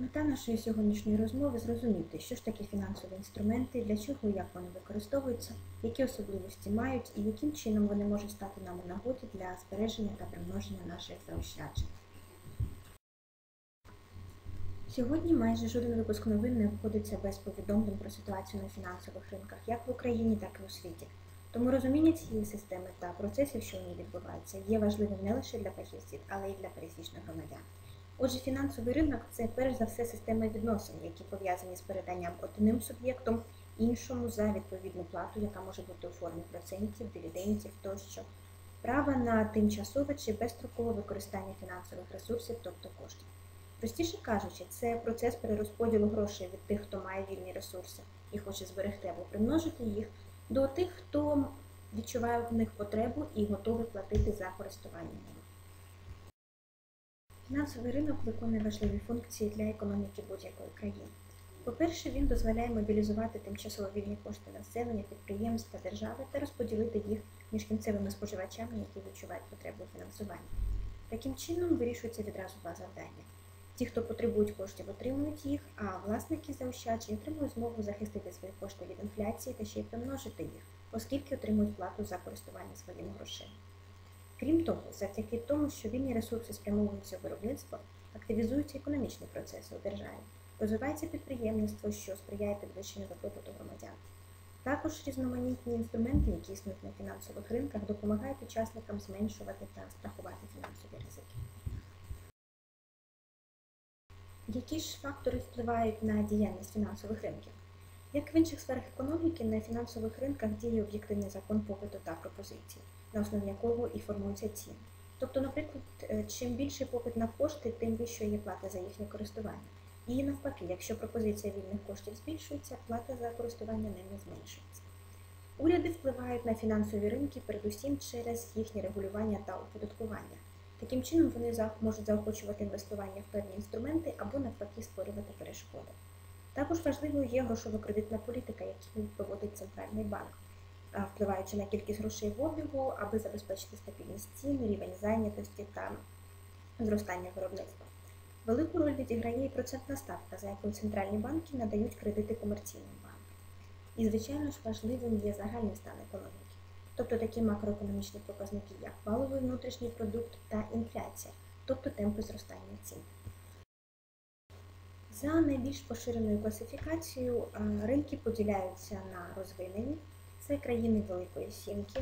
Мета нашої сьогоднішньої розмови зрозуміти, що ж таке фінансові інструменти, для чого і як вони використовуються, які особливості мають і яким чином вони можуть стати нам у нагоді для збереження та примноження наших заощаджень. Сьогодні майже жоден випуск новин не обходиться без повідомлень про ситуацію на фінансових ринках як в Україні, так і у світі. Тому розуміння цієї системи та процесів, що у ній відбуваються, є важливим не лише для фахівців, але й для пересічних громадян. Отже, фінансовий ринок це перш за все система відносин, які пов'язані з переданням одним суб'єктом іншому за відповідну плату, яка може бути у формі процентів, дивідендів тощо, права на тимчасове чи безстрокове використання фінансових ресурсів, тобто коштів. Простіше кажучи, це процес перерозподілу грошей від тих, хто має вільні ресурси і хоче зберегти або примножити їх, до тих, хто відчуває в них потребу і готовий платити за користування ними. Фінансовий ринок виконує важливі функції для економіки будь-якої країни. По-перше, він дозволяє мобілізувати тимчасово вільні кошти населення, підприємств та держави та розподілити їх між кінцевими споживачами, які відчувають потребу у фінансуванні. Таким чином вирішується відразу два завдання. Ті, хто потребують коштів, отримують їх, а власники заощаджень отримують змогу захистити свої кошти від інфляції та ще й примножити їх, оскільки отримують плату за користування своїми грошима. Крім того, завдяки тому, що вільні ресурси спрямовуються в виробництво, активізуються економічні процеси у державі, розвивається підприємництво, що сприяє підвищенню добробуту громадян. Також різноманітні інструменти, які існують на фінансових ринках, допомагають учасникам зменшувати та страхувати фінансові ризики. Які ж фактори впливають на діяльність фінансових ринків? Як в інших сферах економіки, на фінансових ринках діє об'єктивний закон попиту та пропозиції, на основі якого і формуються ціни. Тобто, наприклад, е, чим більший попит на кошти, тим вищою є плата за їхнє користування. І навпаки, якщо пропозиція вільних коштів збільшується, плата за користування ними зменшується. Уряди впливають на фінансові ринки передусім через їхнє регулювання та оподаткування. Таким чином вони можуть заохочувати інвестування в певні інструменти або навпаки створювати перешкоди. Також важливою є грошово-кредитна політика, яку проводить центральний банк, впливаючи на кількість грошей в обігу, аби забезпечити стабільність цін, рівень зайнятості та зростання виробництва. Велику роль відіграє і процентна ставка, за якою центральні банки надають кредити комерційним банкам. І, звичайно ж, важливим є загальний стан економіки тобто такі макроекономічні показники, як валовий внутрішній продукт та інфляція, тобто темпи зростання цін. За найбільш поширеною класифікацією ринки поділяються на розвинені, це країни Великої Сімки,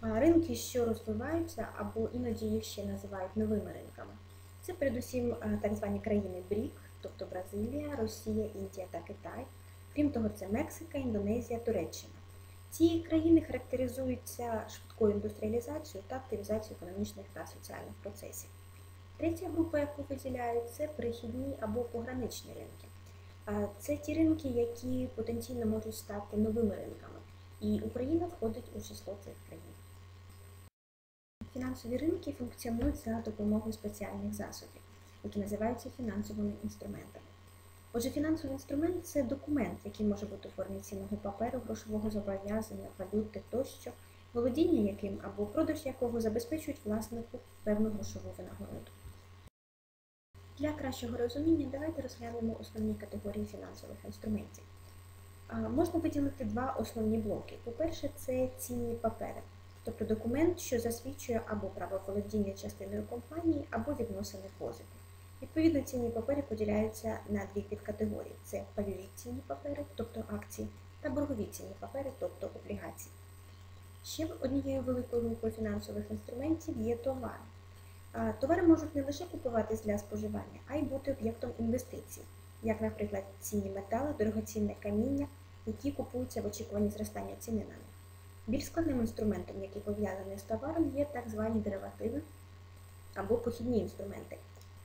ринки, що розвиваються або іноді їх ще називають новими ринками. Це передусім так звані країни БРІК, тобто Бразилія, Росія, Індія та Китай. Крім того, це Мексика, Індонезія, Туреччина. Ці країни характеризуються швидкою індустріалізацією та активізацією економічних та соціальних процесів. Третя група, яку виділяють, це перехідні або пограничні ринки. Це ті ринки, які потенційно можуть стати новими ринками, і Україна входить у число цих країн. Фінансові ринки функціонують за допомогою спеціальних засобів, які називаються фінансовими інструментами. Отже, фінансовий інструмент це документ, який може бути у формі цінного паперу, грошового зобов'язання, валюти тощо, володіння яким або продаж якого забезпечують власнику певну грошову винагороду. Для кращого розуміння давайте розглянемо основні категорії фінансових інструментів. Можна виділити два основні блоки. По-перше, це цінні папери, тобто документ, що засвідчує або право володіння частиною компанії, або відносини позики. Відповідно, цінні папери поділяються на дві підкатегорії: це пайові цінні папери, тобто акції, та боргові цінні папери, тобто облігації. Ще однією великою групою фінансових інструментів є товари. Товари можуть не лише купуватись для споживання, а й бути об'єктом інвестицій, як, наприклад, цінні метали, дорогоцінне каміння, які купуються в очікуванні зростання ціни на них. Більш складним інструментом, який пов'язаний з товаром, є так звані деривативи або похідні інструменти.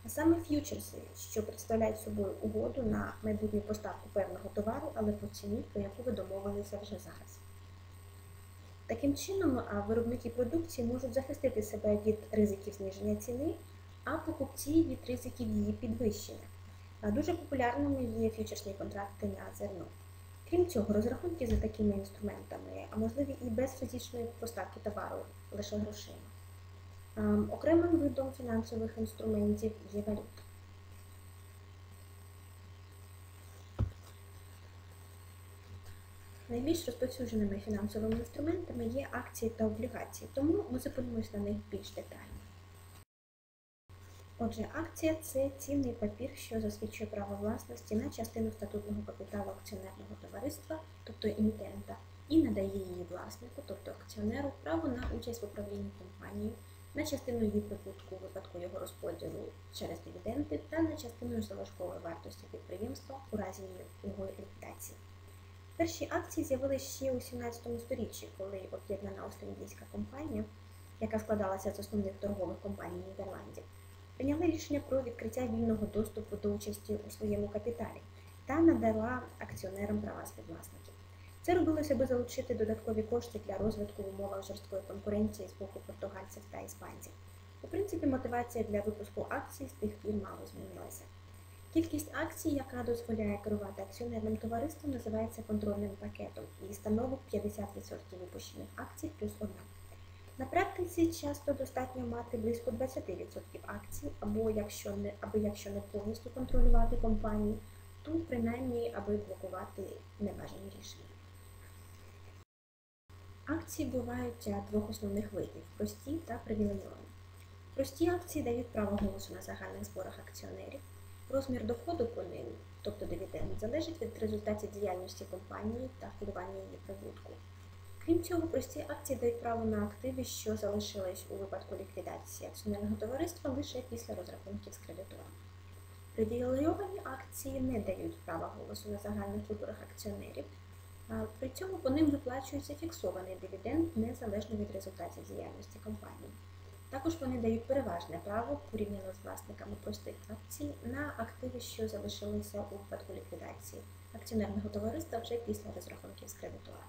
А саме ф'ючерси, що представляють собою угоду на майбутню поставку певного товару, але по ціні, про яку ви домовилися вже зараз. Таким чином, виробники продукції можуть захистити себе від ризиків зниження ціни, а покупці від ризиків її підвищення. Дуже популярними є фьючерсні контракти на зерно. Крім цього, розрахунки за такими інструментами, а можливі і без фізичної поставки товару лише грошима. Ем, окремим видом фінансових інструментів є валюта. Найбільш розповсюдженими фінансовими інструментами є акції та облігації, тому ми зупинимось на них більш детально. Отже, акція це цінний папір, що засвідчує право власності на частину статутного капіталу акціонерного товариства, тобто емітента, і надає її власнику, тобто акціонеру, право на участь в управлінні компанією, на частину її прибутку у випадку його розподілу через дивіденди та на частину залишкової вартості підприємства у разі його ліквідації. Перші акції з'явилися ще у 17 сторіччі, коли об'єднана Ост-Індійська компанія, яка складалася з основних торгових компаній Нідерландів, прийняла рішення про відкриття вільного доступу до участі у своєму капіталі та надала акціонерам права співвласників. Це робилося, аби залучити додаткові кошти для розвитку в умовах жорсткої конкуренції з боку португальців та іспанців. У принципі, мотивація для випуску акцій з тих пір мало змінилася. Кількість акцій, яка дозволяє керувати акціонерним товариством, називається контрольним пакетом і становить 50% випущених акцій плюс одна. На практиці часто достатньо мати близько 20% акцій, або якщо не або якщо не повністю контролювати компанію, то принаймні аби блокувати небажані рішення. Акції бувають двох основних видів прості та привілейовані. Прості акції дають право голосу на загальних зборах акціонерів. Розмір доходу по ним, тобто дивіденд, залежить від результатів діяльності компанії та коливання її прибутку. Крім цього, прості акції дають право на активи, що залишились у випадку ліквідації акціонерного товариства лише після розрахунків з кредитором. Привілейовані акції не дають права голосу на загальних виборах акціонерів, при цьому по ним виплачується фіксований дивіденд незалежно від результатів діяльності компанії. Також вони дають переважне право порівняно з власниками простих акцій на активи, що залишилися у випадку ліквідації акціонерного товариства вже після розрахунків з кредитором.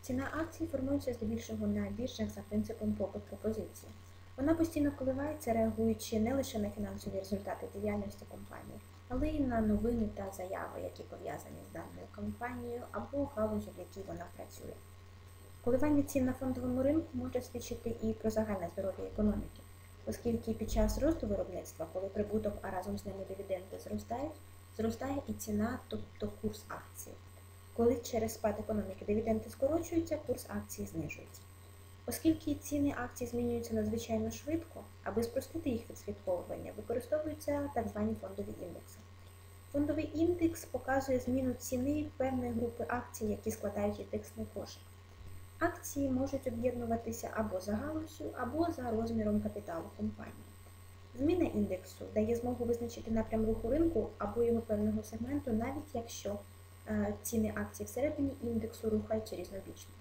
Ціна акцій формується здебільшого на біржах за принципом попит пропозиції. Вона постійно коливається, реагуючи не лише на фінансові результати діяльності компанії, але й на новини та заяви, які пов'язані з даною компанією або галузю, в якій вона працює. Коливання цін на фондовому ринку може свідчити і про загальне здоров'я економіки, оскільки під час росту виробництва, коли прибуток, а разом з ними дивіденди зростають, зростає і ціна, тобто курс акції. Коли через спад економіки дивіденди скорочуються, курс акції знижується. Оскільки ціни акцій змінюються надзвичайно швидко, аби спростити їх відслідковування, використовуються так звані фондові індекси. Фондовий індекс показує зміну ціни певної групи акцій, які складають індексний кошик. Акції можуть об'єднуватися або за галузю, або за розміром капіталу компанії. Зміна індексу дає змогу визначити напрям руху ринку або його певного сегменту, навіть якщо е, ціни акцій всередині індексу рухаються різнобічно.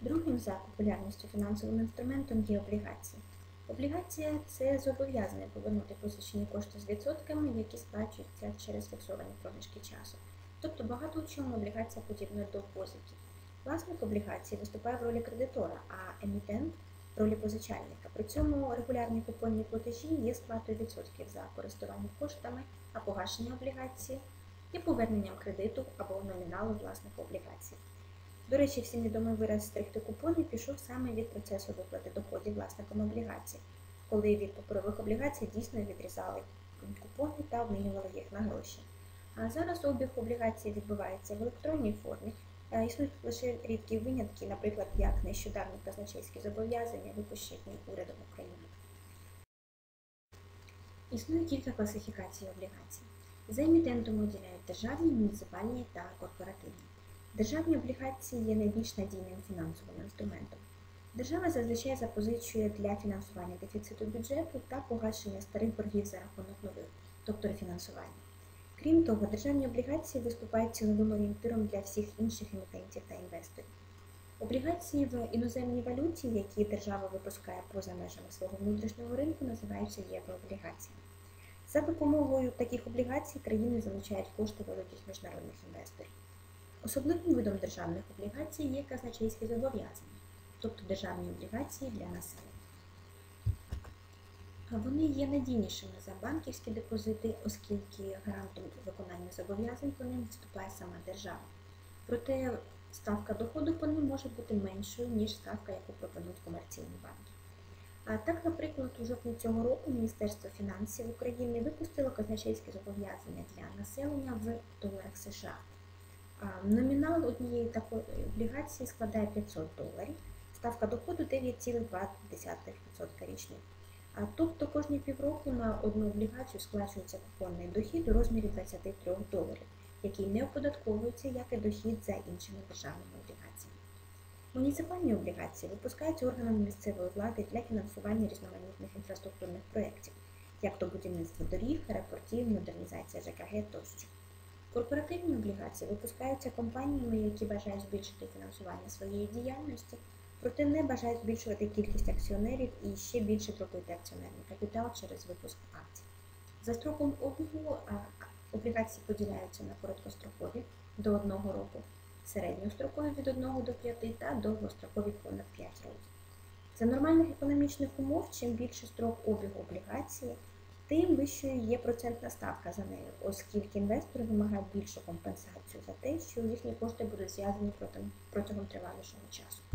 Другим за популярністю фінансовим інструментом є облігації. Облігація це зобов'язання повернути позичені кошти з відсотками, які сплачуються через фіксовані проміжки часу. Тобто багато у чому облігація подібна до позиків. Власник облігації виступає в ролі кредитора, а емітент в ролі позичальника. При цьому регулярні купонні платежі є сплатою відсотків за користування коштами, а погашення облігації є поверненням кредиту або номіналу власника облігації. До речі, всім відомий вираз стрикти купони пішов саме від процесу виплати доходів власникам облігацій, коли від паперових облігацій дійсно відрізали купони та обмінювали їх на гроші. А зараз обіг облігацій відбувається в електронній формі. Існують лише рідкі винятки, наприклад, як нещодавні казначейські зобов'язання, випущені урядом України. Існує кілька класифікацій облігацій. За емітентом виділяють державні, муніципальні та корпоративні. Державні облігації є найбільш надійним фінансовим інструментом. Держава зазвичай запозичує для фінансування дефіциту бюджету та погашення старих боргів за рахунок нових, тобто рефінансування. Крім того, державні облігації виступають ціновим орієнтиром для всіх інших емітентів та інвесторів. Облігації в іноземній валюті, які держава випускає поза межами свого внутрішнього ринку, називаються єврооблігаціями. За допомогою таких облігацій країни залучають кошти великих міжнародних інвесторів. Особливим видом державних облігацій є казначейські зобов'язання, тобто державні облігації для населення. Вони є надійнішими за банківські депозити, оскільки гарантом виконання зобов'язань по ним виступає сама держава. Проте ставка доходу по ним може бути меншою, ніж ставка, яку пропонують комерційні банки. А так, наприклад, у жовтні цього року Міністерство фінансів України випустило казначейське зобов'язання для населення в доларах США. Номінал однієї такої облігації складає 500 доларів, ставка доходу 9,2% річних. А тобто кожні півроку на одну облігацію сплачується купонний дохід у розмірі 23 доларів, який не оподатковується як і дохід за іншими державними облігаціями. Муніципальні облігації випускаються органами місцевої влади для фінансування різноманітних інфраструктурних проєктів, як то будівництво доріг, аеропортів, модернізація ЖКГ тощо. Корпоративні облігації випускаються компаніями, які бажають збільшити фінансування своєї діяльності, проте не бажають збільшувати кількість акціонерів і ще більше дробити акціонерний капітал через випуск акцій. За строком обігу облігації поділяються на короткострокові до 1 року, середньострокові від 1 до 5 та довгострокові понад 5 років. За нормальних економічних умов, чим більше строк обігу облігації, тим вищою є процентна ставка за нею, оскільки інвестори вимагають більшу компенсацію за те, що їхні кошти будуть зв'язані протягом тривалішого часу.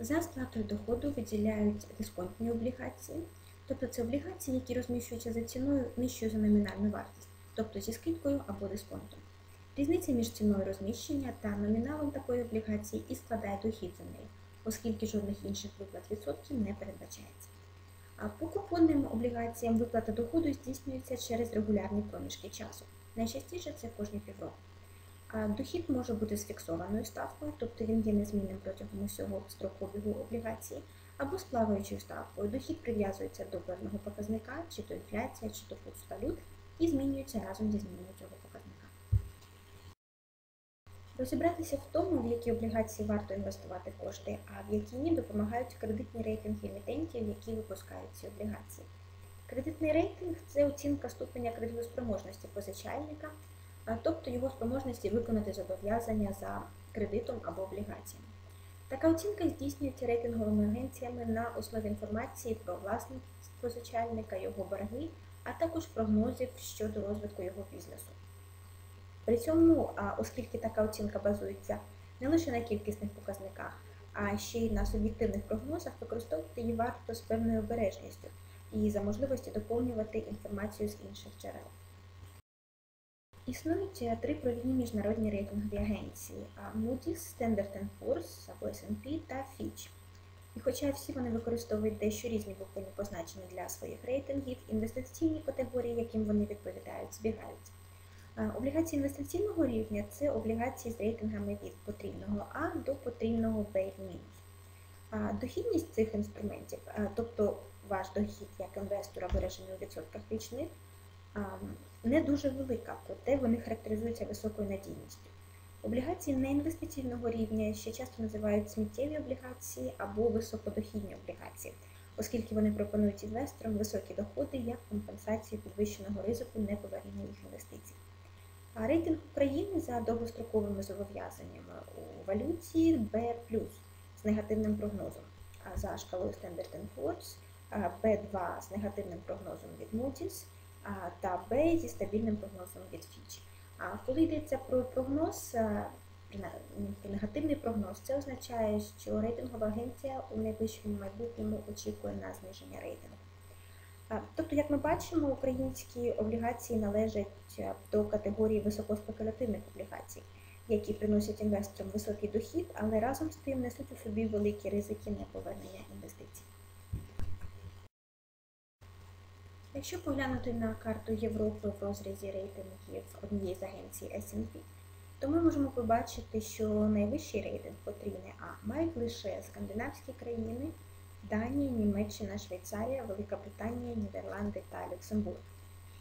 За сплатою доходу виділяють дисконтні облігації, тобто це облігації, які розміщуються за ціною нижчою за номінальну вартість, тобто зі скидкою або дисконтом. Різниця між ціною розміщення та номіналом такої облігації і складає дохід за нею, оскільки жодних інших виплат відсотків не передбачається. А по купонним облігаціям виплата доходу здійснюється через регулярні проміжки часу. Найчастіше це кожні півроку. Дохід може бути з фіксованою ставкою, тобто він є незмінним протягом усього строку обігу облігації, або з плаваючою ставкою. Дохід прив'язується до певного показника, чи то інфляція, чи то курс валют, і змінюється разом зі зміною цього показника. Розібратися в тому, в які облігації варто інвестувати кошти, а в які ні допомагають кредитні рейтинги емітентів, які випускають ці облігації. Кредитний рейтинг це оцінка ступеня кредитоспроможності позичальника, тобто його спроможності виконати зобов'язання за кредитом або облігаціями. Така оцінка здійснюється рейтинговими агенціями на основі інформації про власність позичальника, його борги, а також прогнозів щодо розвитку його бізнесу. При цьому, оскільки така оцінка базується не лише на кількісних показниках, а ще й на суб'єктивних прогнозах, використовувати її варто з певною обережністю і за можливості доповнювати інформацію з інших джерел. Існують е, три провідні міжнародні рейтингові агенції Moody's, Standard Poor's або S&P та Fitch. І хоча всі вони використовують дещо різні буквені позначення для своїх рейтингів, інвестиційні категорії, яким вони відповідають, збігаються. Облігації інвестиційного рівня це облігації з рейтингами від потрібного А до потрібного Б. Дохідність цих інструментів, тобто ваш дохід як інвестора виражений у відсотках річних, не дуже велика, проте вони характеризуються високою надійністю. Облігації неінвестиційного рівня ще часто називають сміттєві облігації або високодохідні облігації, оскільки вони пропонують інвесторам високі доходи як компенсацію підвищеного ризику неповернення їх інвестицій. А рейтинг України за довгостроковими зобов'язаннями у валюті B з негативним прогнозом, а за шкалою Standard Poor's B2 з негативним прогнозом від Moody's та B зі стабільним прогнозом від Fitch. А коли йдеться про прогноз, про негативний прогноз, це означає, що рейтингова агенція у найближчому майбутньому очікує на зниження рейтингу. Тобто, як ми бачимо, українські облігації належать до категорії високоспекулятивних облігацій, які приносять інвесторам високий дохід, але разом з тим несуть у собі великі ризики неповернення інвестицій. Якщо поглянути на карту Європи в розрізі рейтингів однієї з агенцій S&P, то ми можемо побачити, що найвищий рейтинг потрібний А мають лише скандинавські країни. Данія, Німеччина, Швейцарія, Велика Британія, Нідерланди та Люксембург.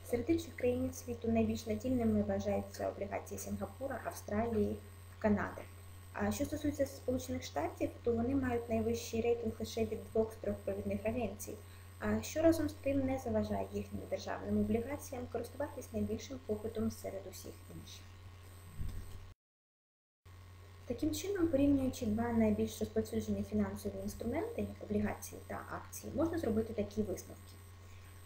Серед інших країн світу найбільш надільними вважаються облігації Сінгапура, Австралії, Канади. А що стосується Сполучених Штатів, то вони мають найвищий рейтинг лише від двох з трьох провідних агенцій, що разом з тим не заважає їхнім державним облігаціям користуватись найбільшим попитом серед усіх інших. Таким чином, порівнюючи два найбільш розповсюджені фінансові інструменти, облігації та акції, можна зробити такі висновки.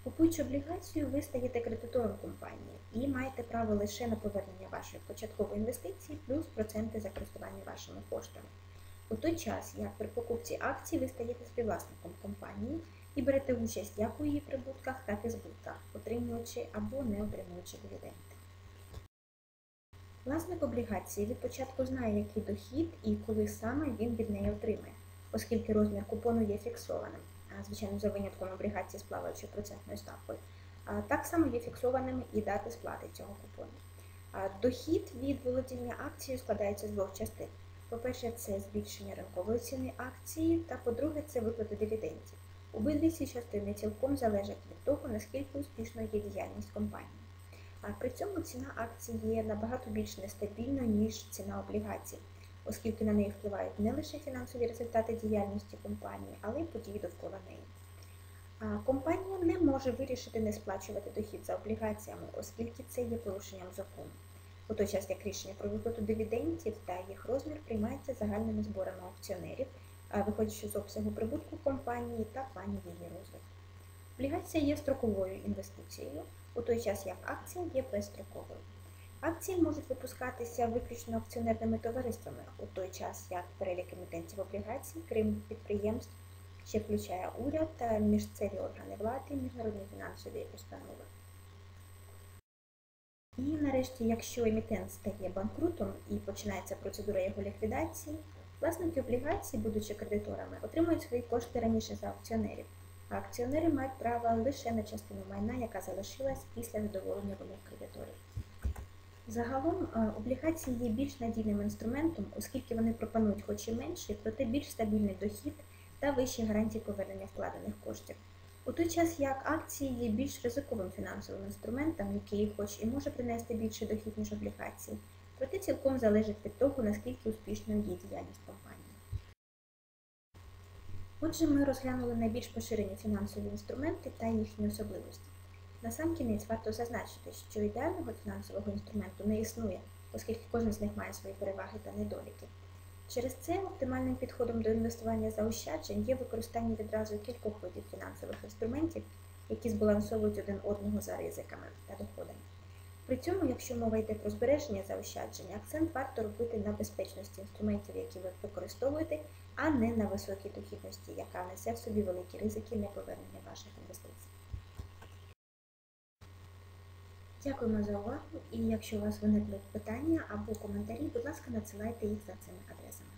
Купуючи облігацію, ви стаєте кредитором компанії і маєте право лише на повернення вашої початкової інвестиції плюс проценти за користування вашими коштами. У той час, як при покупці акцій, ви стаєте співвласником компанії і берете участь як у її прибутках, так і збутках, отримуючи або не отримуючи дивіденди. Власник облігації від початку знає, який дохід і коли саме він від неї отримає, оскільки розмір купону є фіксованим, звичайно, за винятком облігації з плаваючою процентною ставкою. Так само є фіксованими і дати сплати цього купону. Дохід від володіння акцією складається з двох частин. По-перше, це збільшення ринкової ціни акції, та по-друге, це виплата дивідендів. Обидві ці частини цілком залежать від того, наскільки успішно є діяльність компанії. А при цьому ціна акції є набагато більш нестабільною, ніж ціна облігацій, оскільки на неї впливають не лише фінансові результати діяльності компанії, але й події довкола неї. Компанія не може вирішити не сплачувати дохід за облігаціями, оскільки це є порушенням закону. У той час як рішення про виплату дивідендів та їх розмір приймається загальними зборами акціонерів, виходячи з обсягу прибутку компанії та планів її розвитку. Облігація є строковою інвестицією, у той час як акція є безстроковою. Акції можуть випускатися виключно акціонерними товариствами, у той час як перелік емітентів облігацій, крім підприємств, ще включає уряд та місцеві органи влади міжнародні фінансові установи. І нарешті, якщо емітент стає банкрутом і починається процедура його ліквідації, власники облігацій, будучи кредиторами, отримують свої кошти раніше за акціонерів, а акціонери мають право лише на частину майна, яка залишилась після задоволення вимог кредиторів. Загалом е, облігації є більш надійним інструментом, оскільки вони пропонують хоч і менший, проте більш стабільний дохід та вищі гарантії повернення вкладених коштів. У той час як акції є більш ризиковим фінансовим інструментом, який хоч і може принести більший дохід, ніж облігації, проте цілком залежить від того, наскільки успішною є діяльність компанії. Отже, ми розглянули найбільш поширені фінансові інструменти та їхні особливості. Насамкінець варто зазначити, що ідеального фінансового інструменту не існує, оскільки кожен з них має свої переваги та недоліки. Через це оптимальним підходом до інвестування заощаджень є використання відразу кількох видів фінансових інструментів, які збалансовують один одного за ризиками та доходами. При цьому, якщо мова йде про збереження заощаджень, акцент варто робити на безпечності інструментів, які ви використовуєте, а не на високій дохідності, яка несе в собі великі ризики неповернення ваших інвестицій. Дякуємо за увагу і якщо у вас виникли питання або коментарі, будь ласка, надсилайте їх за цими адресами.